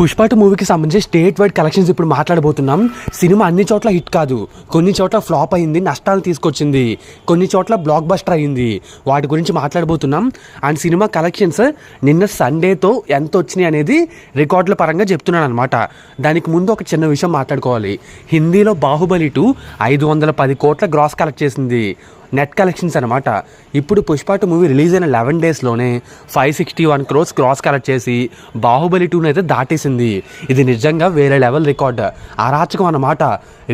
Pushpa two మూవీకి సంబంధించి state wide collections ఇప్పుడు మాట్లాడబోతున్నాం. సినిమా అన్ని చోట్ల హిట్ కాదు. కొన్ని చోట్ల ఫ్లాప్ అయింది నష్టాలు తీసుకొచ్చింది. కొన్ని చోట్ల బ్లాక్ బస్టర్ అయింది. వాటి గురించి మాట్లాడబోతున్నాం. అండ్ సినిమా కలెక్షన్స్ నిన్న సండేతో ఎంత వచ్చినాయి అనేది రికార్డుల పరంగా చెప్తున్నాను అనమాట దానికి ముందు ఒక చిన్న విషయం మాట్లాడుకోవాలి. హిందీలో బాహుబలి టూ ఐదు వందల పది కోట్ల గ్రాస్ కలెక్ట్ చేసింది. నెట్ కలెక్షన్స్ అనమాట ఇప్పుడు పుష్ప టూ మూవీ రిలీజ్ అయిన లెవెన్ డేస్లోనే five sixty one crores crores collect చేసి బాహుబలి టూని అయితే దాటేసింది. ఇది నిజంగా వేరే లెవెల్ రికార్డ్ అరాచకం అన్నమాట.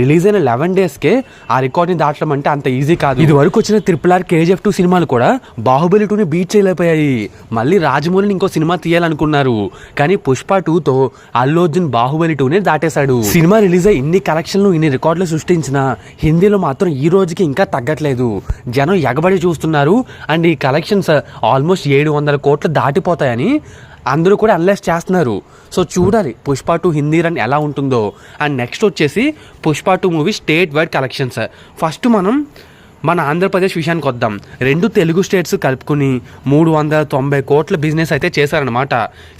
రిలీజ్ అయిన లెవెన్ డేస్కే ఆ రికార్డ్ని దాటడం అంటే అంత ఈజీ కాదు. ఇది వరకు వచ్చిన ట్రిపుల్ ఆర్ కేజీఎఫ్ టూ సినిమాలు కూడా బాహుబలి టూని బీట్ చేయలేకపోయాయి. మళ్ళీ రాజమౌళిని ఇంకో సినిమా తీయాలనుకున్నారు. కానీ పుష్ప టూతో అల్లు అర్జున్ బాహుబలి టూనే దాటేశాడు. సినిమా రిలీజ్ అయ్యి ఇన్ని కలెక్షన్లు ఇన్ని రికార్డులు సృష్టించిన హిందీలో మాత్రం ఈ రోజుకి ఇంకా తగ్గట్లేదు. జనం ఎగబడి చూస్తున్నారు అండ్ ఈ కలెక్షన్స్ ఆల్మోస్ట్ ఏడు వందల కోట్లు దాటిపోతాయని అందరూ కూడా అనలైజ్ చేస్తున్నారు. సో చూడాలి పుష్ప టూ హిందీ రన్ ఎలా ఉంటుందో. అండ్ నెక్స్ట్ వచ్చేసి Pushpa two movie state wide collections. First మనం మన ఆంధ్రప్రదేశ్ విషయానికి వద్దాం. రెండు తెలుగు స్టేట్స్ కలుపుకుని మూడు వందల తొంభై కోట్ల బిజినెస్ అయితే చేశారనమాట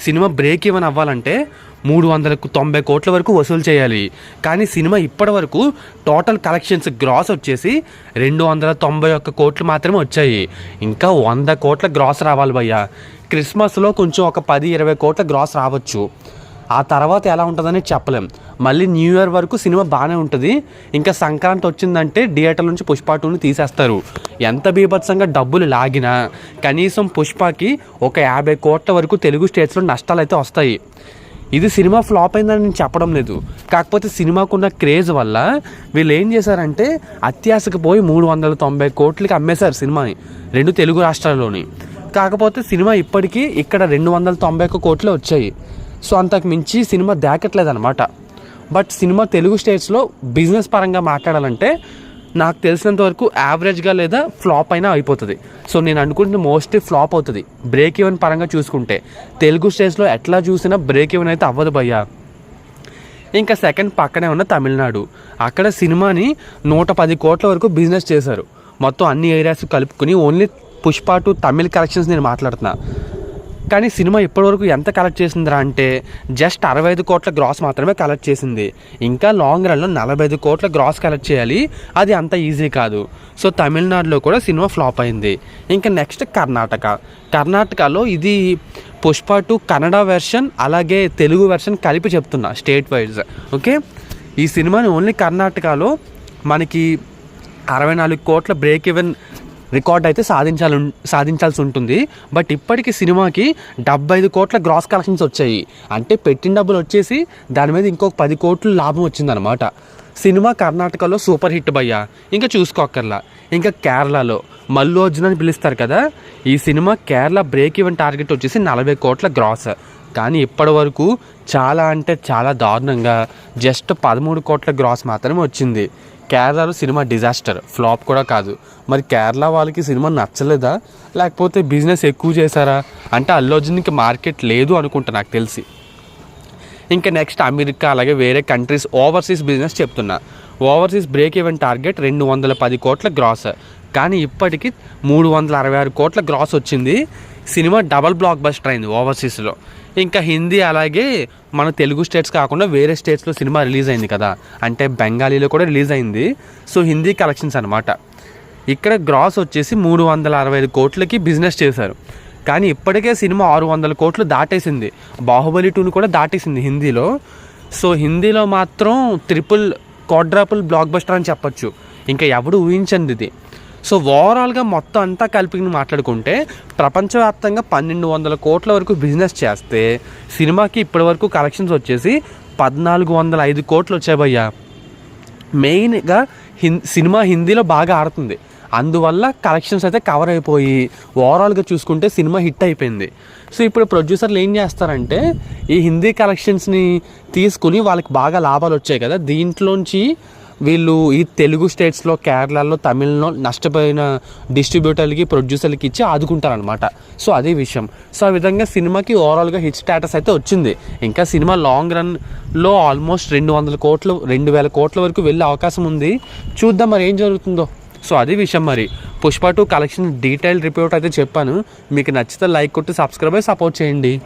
సినిమా బ్రేక్ ఇవన్ అవ్వాలంటే మూడు వందల తొంభై కోట్ల వరకు వసూలు చేయాలి. కానీ సినిమా ఇప్పటి వరకు టోటల్ కలెక్షన్స్ గ్రాస్ వచ్చేసి రెండు వందల తొంభై ఒక్క కోట్లు మాత్రమే వచ్చాయి. ఇంకా వంద కోట్ల గ్రాస్ రావాలి భయ్యా. క్రిస్మస్లో కొంచెం ఒక పది ఇరవై కోట్ల గ్రాస్ రావచ్చు. ఆ తర్వాత ఎలా ఉంటుందని చెప్పలేం. మళ్ళీ న్యూ ఇయర్ వరకు సినిమా బాగానే ఉంటుంది. ఇంకా సంక్రాంతి వచ్చిందంటే థియేటర్ నుంచి పుష్ప టూని తీసేస్తారు. ఎంత బీభత్సంగా డబ్బులు లాగినా కనీసం పుష్పకి ఒక యాభై కోట్ల వరకు తెలుగు స్టేట్స్లో నష్టాలు అయితే వస్తాయి. ఇది సినిమా ఫ్లాప్ అయిందని నేను చెప్పడం లేదు. కాకపోతే సినిమాకున్న క్రేజ్ వల్ల వీళ్ళు ఏం చేశారంటే అత్యాశకు పోయి మూడు వందల తొంభై కోట్లకి అమ్మేశారు సినిమాని రెండు తెలుగు రాష్ట్రాల్లోని. కాకపోతే సినిమా ఇప్పటికీ ఇక్కడ రెండు వందల తొంభై ఒక్క కోట్లు వచ్చాయి. సో అంతకు మించి సినిమా దాకట్లేదనమాట బట్ సినిమా తెలుగు స్టేట్స్లో బిజినెస్ పరంగా మాట్లాడాలంటే నాకు తెలిసినంత వరకు యావరేజ్గా లేదా ఫ్లాప్ అయినా అయిపోతుంది. సో నేను అనుకుంటున్న మోస్ట్లీ ఫ్లాప్ అవుతుంది. బ్రేక్ ఈవెన్ పరంగా చూసుకుంటే తెలుగు స్టేట్స్లో ఎట్లా చూసినా బ్రేక్ ఈవెన్ అయితే అవ్వదు భయ్యా. ఇంకా సెకండ్ పక్కనే ఉన్న తమిళనాడు. అక్కడ సినిమాని నూట పది కోట్ల వరకు బిజినెస్ చేశారు. మొత్తం అన్ని ఏరియాస్ కలుపుకుని only Pushpa two Tamil collections నేను మాట్లాడుతున్నా. కానీ సినిమా ఇప్పటివరకు ఎంత కలెక్ట్ చేసిందిరా అంటే జస్ట్ అరవై ఐదు కోట్ల గ్రాస్ మాత్రమే కలెక్ట్ చేసింది. ఇంకా లాంగ్ రన్లో నలభై ఐదు కోట్ల గ్రాస్ కలెక్ట్ చేయాలి. అది అంత ఈజీ కాదు. సో తమిళనాడులో కూడా సినిమా ఫ్లాప్ అయింది. ఇంకా నెక్స్ట్ కర్ణాటక. కర్ణాటకలో ఇది పుష్ప టు కన్నడ వెర్షన్ అలాగే తెలుగు వెర్షన్ కలిపి చెప్తున్నా స్టేట్ వైజ్ ఓకే ఈ సినిమాని ఓన్లీ కర్ణాటకలో మనకి అరవై నాలుగు కోట్ల బ్రేక్ ఈవెన్ రికార్డ్ అయితే సాధించాలి సాధించాల్సి ఉంటుంది. బట్ ఇప్పటికీ సినిమాకి డెబ్బై ఐదు కోట్ల గ్రాస్ కలెక్షన్స్ వచ్చాయి. అంటే పెట్టిన డబ్బులు వచ్చేసి దాని మీద ఇంకొక పది కోట్లు లాభం వచ్చిందనమాట సినిమా కర్ణాటకలో సూపర్ హిట్ భయ్యా. ఇంకా చూసుకోక్కర్లా. ఇంకా కేరళలో మల్లు అర్జున్ అని పిలుస్తారు కదా. ఈ cinema Kerala break even target వచ్చేసి నలభై కోట్ల గ్రాస్. కానీ ఇప్పటి వరకు చాలా అంటే చాలా దారుణంగా జస్ట్ పదమూడు కోట్ల గ్రాస్ మాత్రమే వచ్చింది. కేరళలో సినిమా డిజాస్టర్. ఫ్లాప్ కూడా కాదు. మరి కేరళ వాళ్ళకి సినిమా నచ్చలేదా? లేకపోతే బిజినెస్ ఎక్కువ చేశారా? అంటే అల్లు అర్జున్కి మార్కెట్ లేదు అనుకుంటా నాకు తెలిసి. ఇంకా నెక్స్ట్ అమెరికా అలాగే వేరే కంట్రీస్ ఓవర్సీస్ బిజినెస్ చెప్తున్నా. ఓవర్సీస్ బ్రేక్ ఈవెన్ టార్గెట్ రెండు వందల పది కోట్ల గ్రాస్. కానీ ఇప్పటికీ మూడు వందల అరవై ఆరు కోట్ల గ్రాస్ వచ్చింది. సినిమా డబల్ బ్లాక్ బస్టర్ అయింది ఓవర్సీస్లో. ఇంకా హిందీ అలాగే మన తెలుగు స్టేట్స్ కాకుండా వేరే స్టేట్స్లో సినిమా రిలీజ్ అయింది కదా. అంటే బెంగాలీలో కూడా రిలీజ్ అయింది. సో హిందీ కలెక్షన్స్ అనమాట ఇక్కడ గ్రాస్ వచ్చేసి మూడు వందల అరవై ఐదు కోట్లకి బిజినెస్ చేశారు. కానీ ఇప్పటికే సినిమా ఆరు వందల కోట్లు దాటేసింది. బాహుబలి టూని కూడా దాటేసింది హిందీలో. సో హిందీలో మాత్రం ట్రిపుల్ క్వాడ్రాపుల్ బ్లాక్ బస్టర్ అని చెప్పొచ్చు. ఇంకా ఎవడు ఊహించండి ఇది. సో ఓవరాల్గా మొత్తం అంతా కలిపి మాట్లాడుకుంటే ప్రపంచవ్యాప్తంగా పన్నెండు వందల కోట్ల వరకు బిజినెస్ చేస్తే సినిమాకి ఇప్పటి వరకు కలెక్షన్స్ వచ్చేసి పద్నాలుగు వందల ఐదు కోట్లు వచ్చాయి మెయిన్గా హిం సినిమా హిందీలో బాగా ఆడుతుంది. అందువల్ల కలెక్షన్స్ అయితే కవర్ అయిపోయి ఓవరాల్గా చూసుకుంటే సినిమా హిట్ అయిపోయింది. సో ఇప్పుడు ప్రొడ్యూసర్లు ఏం చేస్తారంటే ఈ హిందీ కలెక్షన్స్ని తీసుకుని వాళ్ళకి బాగా లాభాలు వచ్చాయి కదా దీంట్లోంచి వీళ్ళు ఈ తెలుగు స్టేట్స్లో కేరళలో తమిళలో నష్టపోయిన డిస్ట్రిబ్యూటర్లకి ప్రొడ్యూసర్లకి ఇచ్చి ఆదుకుంటారనమాట సో అదే విషయం. సో ఆ విధంగా సినిమాకి ఓవరాల్గా హిట్ స్టేటస్ అయితే వచ్చింది. ఇంకా సినిమా లాంగ్ రన్లో ఆల్మోస్ట్ రెండు వందల కోట్లు రెండు వేల కోట్ల వరకు వెళ్ళే అవకాశం ఉంది. చూద్దాం మరి ఏం జరుగుతుందో. సో అది విషయం మరి. Pushpa two collection detail report అయితే చెప్పాను. మీకు నచ్చితే లైక్ కొట్టి సబ్స్క్రైబ్ అయ్యి సపోర్ట్ చేయండి.